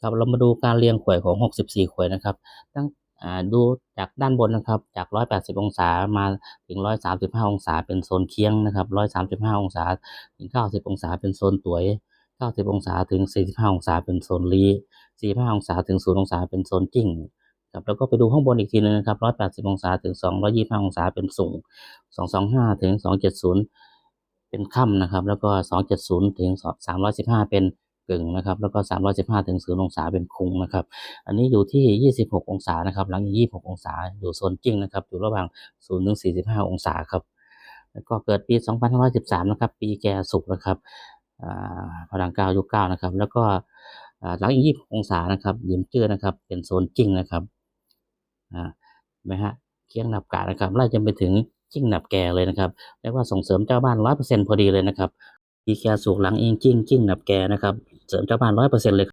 ครับเรามาดูการเรียงขวยของ 64 ขวยนะครับ ตั้งดูจากด้านบนนะครับ จาก 180 องศามาถึง 135 องศาเป็นโซนเคียงนะครับ 135 องศาถึง 90 องศาเป็นโซนตวย 90 องศาถึง 45 องศาเป็นโซนลี45 องศาถึง 0 องศาเป็นโซนจิ้งครับแล้วก็ไปดูข้างบนอีกทีหนึงนะครับ 180 องศาถึง 225 องศาเป็นสูง 225 ถึง 270 เป็นค่ำนะครับ แล้วก็ 270 ถึง 315 เป็น กึ่งนะครับ แล้วก็ 315ถึง0องศาเป็นคุงนะครับ อันนี้อยู่ที่ 26 องศานะครับหลังจาก26 องศาอยู่โซนจิ้งนะครับ อยู่ระหว่าง0ถึง45 องศาครับ แล้วก็เกิดปี 2513 นะครับ ปีแก่สุกนะครับอ่าพลังเก้ายุคเก้านะครับ แล้วก็หลังอีก26องศานะครับหยิมเจื้อนะครับ เป็นโซนจิ้งนะครับอ่าเห็นไหมฮะเคียงหนับกะนะครับไล่จนไปถึงจิ้งหนับแก่เลยนะครับเรียกว่าส่งเสริมเจ้าบ้าน100%พอดีเลยนะครับปีแก่สุกหลังเองจิ้งจิ้งหนับแก่นะครับ เสริมเจ้าบ้านร้อยเปอร์เซ็นต์เลย